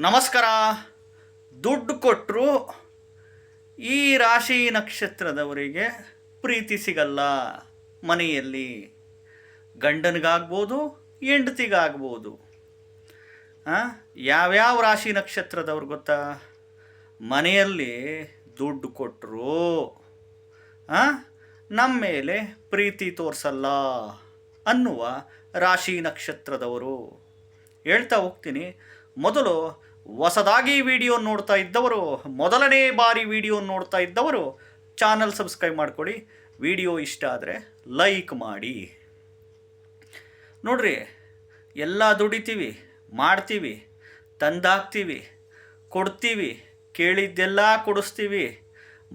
ನಮಸ್ಕಾರ. ದುಡ್ಡು ಕೊಟ್ಟರು ಈ ರಾಶಿ ನಕ್ಷತ್ರದವರಿಗೆ ಪ್ರೀತಿ ಸಿಗಲ್ಲ ಮನೆಯಲ್ಲಿ. ಗಂಡನಿಗಾಗ್ಬೋದು, ಹೆಂಡತಿಗಾಗ್ಬೋದು. ಯಾವ್ಯಾವ ರಾಶಿ ನಕ್ಷತ್ರದವ್ರು ಗೊತ್ತಾ? ಮನೆಯಲ್ಲಿ ದುಡ್ಡು ಕೊಟ್ಟರು ನಮ್ಮ ಮೇಲೆ ಪ್ರೀತಿ ತೋರಿಸಲ್ಲ ಅನ್ನುವ ರಾಶಿ ನಕ್ಷತ್ರದವರು. ಹೇಳ್ತಾ ಹೋಗ್ತೀನಿ. ಮೊದಲು ಹೊಸದಾಗಿ ವಿಡಿಯೋ ನೋಡ್ತಾ ಇದ್ದವರು, ಮೊದಲನೇ ಬಾರಿ ವಿಡಿಯೋ ನೋಡ್ತಾ ಇದ್ದವರು ಚಾನಲ್ ಸಬ್ಸ್ಕ್ರೈಬ್ ಮಾಡಿಕೊಡಿ ವಿಡಿಯೋ ಇಷ್ಟ ಆದರೆ ಲೈಕ್ ಮಾಡಿ. ನೋಡ್ರಿ, ಎಲ್ಲ ದುಡಿತೀವಿ, ಮಾಡ್ತೀವಿ, ತಂದಾಕ್ತೀವಿ, ಕೊಡ್ತೀವಿ, ಕೇಳಿದ್ದೆಲ್ಲ ಕೊಡಿಸ್ತೀವಿ.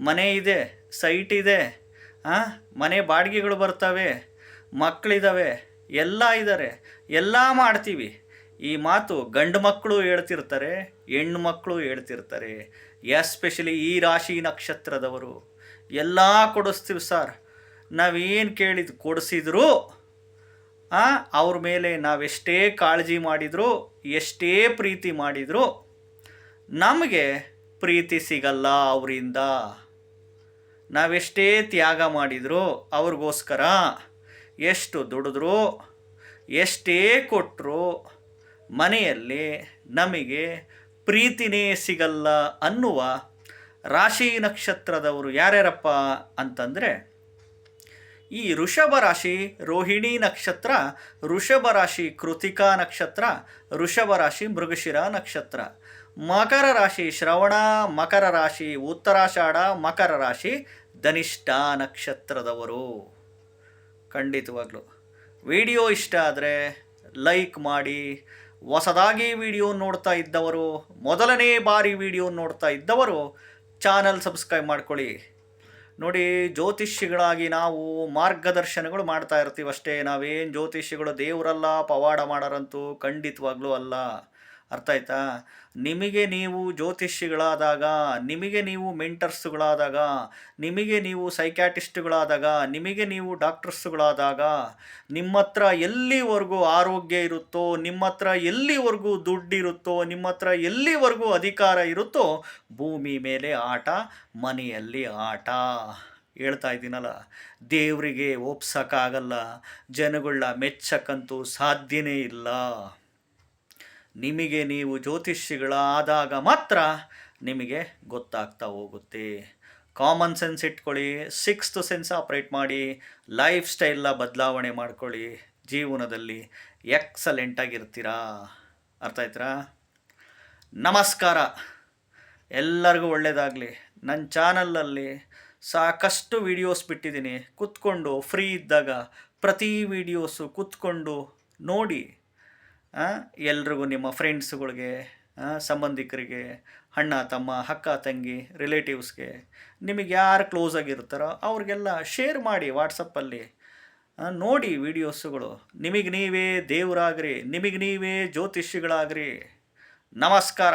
ಮನೆ ಇದೆ ಸೈಟ್ ಇದೆ ಹಾಂ ಮನೆ ಬಾಡಿಗೆಗಳು ಬರ್ತವೆ ಮಕ್ಕಳಿದ್ದಾವೆ ಎಲ್ಲ ಇದ್ದಾರೆ ಎಲ್ಲ ಮಾಡ್ತೀವಿ. ಈ ಮಾತು ಗಂಡು ಮಕ್ಕಳು ಹೇಳ್ತಿರ್ತಾರೆ, ಹೆಣ್ಣು ಮಕ್ಕಳು ಹೇಳ್ತಿರ್ತಾರೆ. ಎಸ್ಪೆಷಲಿ ಈ ರಾಶಿ ನಕ್ಷತ್ರದವರು. ಎಲ್ಲ ಕೊಡಿಸ್ತೀವಿ ಸರ್. ನಾವೇನು ಕೇಳಿದ, ಕೊಡಿಸಿದ್ರು ಅವ್ರ ಮೇಲೆ ನಾವೆಷ್ಟೇ ಕಾಳಜಿ ಮಾಡಿದ್ರು, ಎಷ್ಟೇ ಪ್ರೀತಿ ಮಾಡಿದ್ರು, ನಮಗೆ ಪ್ರೀತಿ ಸಿಗಲ್ಲ ಅವರಿಂದ. ನಾವೆಷ್ಟೇ ತ್ಯಾಗ ಮಾಡಿದ್ರು, ಅವ್ರಿಗೋಸ್ಕರ, ಎಷ್ಟು ದುಡಿದ್ರು, ಎಷ್ಟೇ ಕೊಟ್ಟರು ಮನೆಯಲ್ಲಿ ನಮಗೆ ಪ್ರೀತಿನೇ ಸಿಗಲ್ಲ ಅನ್ನುವ ರಾಶಿ ನಕ್ಷತ್ರದವರು ಯಾರ್ಯಾರಪ್ಪ ಅಂತಂದರೆ, ಈ ಋಷಭ ರಾಶಿ, ರೋಹಿಣಿ ನಕ್ಷತ್ರ ಋಷಭ ರಾಶಿ ಕೃತಿಕಾ ನಕ್ಷತ್ರ ಋಷಭ ರಾಶಿ ಮೃಗಶಿರ ನಕ್ಷತ್ರ. ಮಕರ ರಾಶಿ ಶ್ರವಣ, ಮಕರ ರಾಶಿ ಉತ್ತರಾಷಾಢ, ಮಕರ ರಾಶಿ ಧನಿಷ್ಠ ನಕ್ಷತ್ರದವರು. ಖಂಡಿತವಾಗ್ಲೂ. ವಿಡಿಯೋ ಇಷ್ಟ ಆದರೆ ಲೈಕ್ ಮಾಡಿ ಹೊಸದಾಗಿ ವಿಡಿಯೋ ನೋಡ್ತಾ ಇದ್ದವರು, ಮೊದಲನೇ ಬಾರಿ ವಿಡಿಯೋ ನೋಡ್ತಾ ಇದ್ದವರು ಚಾನಲ್ ಸಬ್ಸ್ಕ್ರೈಬ್ ಮಾಡ್ಕೊಳ್ಳಿ. ನೋಡಿ ಜ್ಯೋತಿಷಿಗಳಾಗಿ ನಾವು ಮಾರ್ಗದರ್ಶನಗಳು ಮಾಡ್ತಾ ಇರ್ತೀವಿ ಅಷ್ಟೇ ನಾವೇನು ಜ್ಯೋತಿಷಿಗಳು ದೇವರಲ್ಲ, ಪವಾಡ ಮಾಡೋರಂತೂ ಖಂಡಿತವಾಗ್ಲೂ ಅಲ್ಲ. ಅರ್ಥ ಆಯ್ತಾ? ನಿಮಗೆ ನೀವು ಜ್ಯೋತಿಷಿಗಳಾದಾಗ ನಿಮಗೆ ನೀವು ಮೆಂಟರ್ಸ್ಗಳಾದಾಗ, ನಿಮಗೆ ನೀವು ಸೈಕ್ಯಾಟಿಸ್ಟ್ಗಳಾದಾಗ, ನಿಮಗೆ ನೀವು ಡಾಕ್ಟರ್ಸ್ಗಳಾದಾಗ ನಿಮ್ಮ ಹತ್ರ ಎಲ್ಲಿವರೆಗೂ ಆರೋಗ್ಯ ಇರುತ್ತೋ ನಿಮ್ಮ ಹತ್ರ ಎಲ್ಲಿವರೆಗೂ ದುಡ್ಡಿರುತ್ತೋ ನಿಮ್ಮ ಹತ್ರ ಎಲ್ಲಿವರೆಗೂ ಅಧಿಕಾರ ಇರುತ್ತೋ, ಭೂಮಿ ಮೇಲೆ ಆಟ, ಮನೆಯಲ್ಲಿ ಆಟ. ಹೇಳ್ತಾ ಇದ್ದೀನಲ್ಲ, ದೇವರಿಗೆ ಒಪ್ಸೋಕ್ಕಾಗಲ್ಲ ಜನಗಳನ್ನ ಮೆಚ್ಚಕ್ಕಂತೂ ಸಾಧ್ಯನೇ ಇಲ್ಲ. ನಿಮಗೆ ನೀವು ಜ್ಯೋತಿಷಿಗಳಾದಾಗ ಮಾತ್ರ ನಿಮಗೆ ಗೊತ್ತಾಗ್ತಾ ಹೋಗುತ್ತೆ. ಕಾಮನ್ ಸೆನ್ಸ್ ಇಟ್ಕೊಳ್ಳಿ ಸಿಕ್ಸ್ತ್ ಸೆನ್ಸ್ ಆಪ್ರೇಟ್ ಮಾಡಿ ಲೈಫ್ ಸ್ಟೈಲ್ನ ಬದಲಾವಣೆ ಮಾಡ್ಕೊಳ್ಳಿ, ಜೀವನದಲ್ಲಿ ಎಕ್ಸಲೆಂಟಾಗಿರ್ತೀರಾ ಅರ್ಥ ಆಯ್ತರಾ? ನಮಸ್ಕಾರ. ಎಲ್ಲರಿಗೂ ಒಳ್ಳೆಯದಾಗಲಿ ನನ್ನ ಚಾನಲಲ್ಲಿ ಸಾಕಷ್ಟು ವಿಡಿಯೋಸ್ ಬಿಟ್ಟಿದ್ದೀನಿ. ಕೂತ್ಕೊಂಡು ಫ್ರೀ ಇದ್ದಾಗ ಪ್ರತಿ ವೀಡಿಯೋಸು ಕೂತ್ಕೊಂಡು ನೋಡಿ. ಎಲ್ರಿಗೂ ನಿಮ್ಮ ಫ್ರೆಂಡ್ಸ್ಗಳಿಗೆ ಸಂಬಂಧಿಕರಿಗೆ, ಅಣ್ಣ, ತಮ್ಮ, ಅಕ್ಕ, ತಂಗಿ ರಿಲೇಟಿವ್ಸ್ಗೆ ನಿಮಗೆ ಯಾರು ಕ್ಲೋಸ್ ಆಗಿರ್ತಾರೋ ಅವ್ರಿಗೆಲ್ಲ ಶೇರ್ ಮಾಡಿ ವಾಟ್ಸಪ್ಪಲ್ಲಿ ನೋಡಿ ವಿಡಿಯೋಸ್ಗಳು ನಿಮಗೆ ನೀವೇ ದೇವರಾಗ್ರಿ, ನಿಮಗೆ ನೀವೇ ಜ್ಯೋತಿಷಿಗಳಾಗ್ರಿ ನಮಸ್ಕಾರ.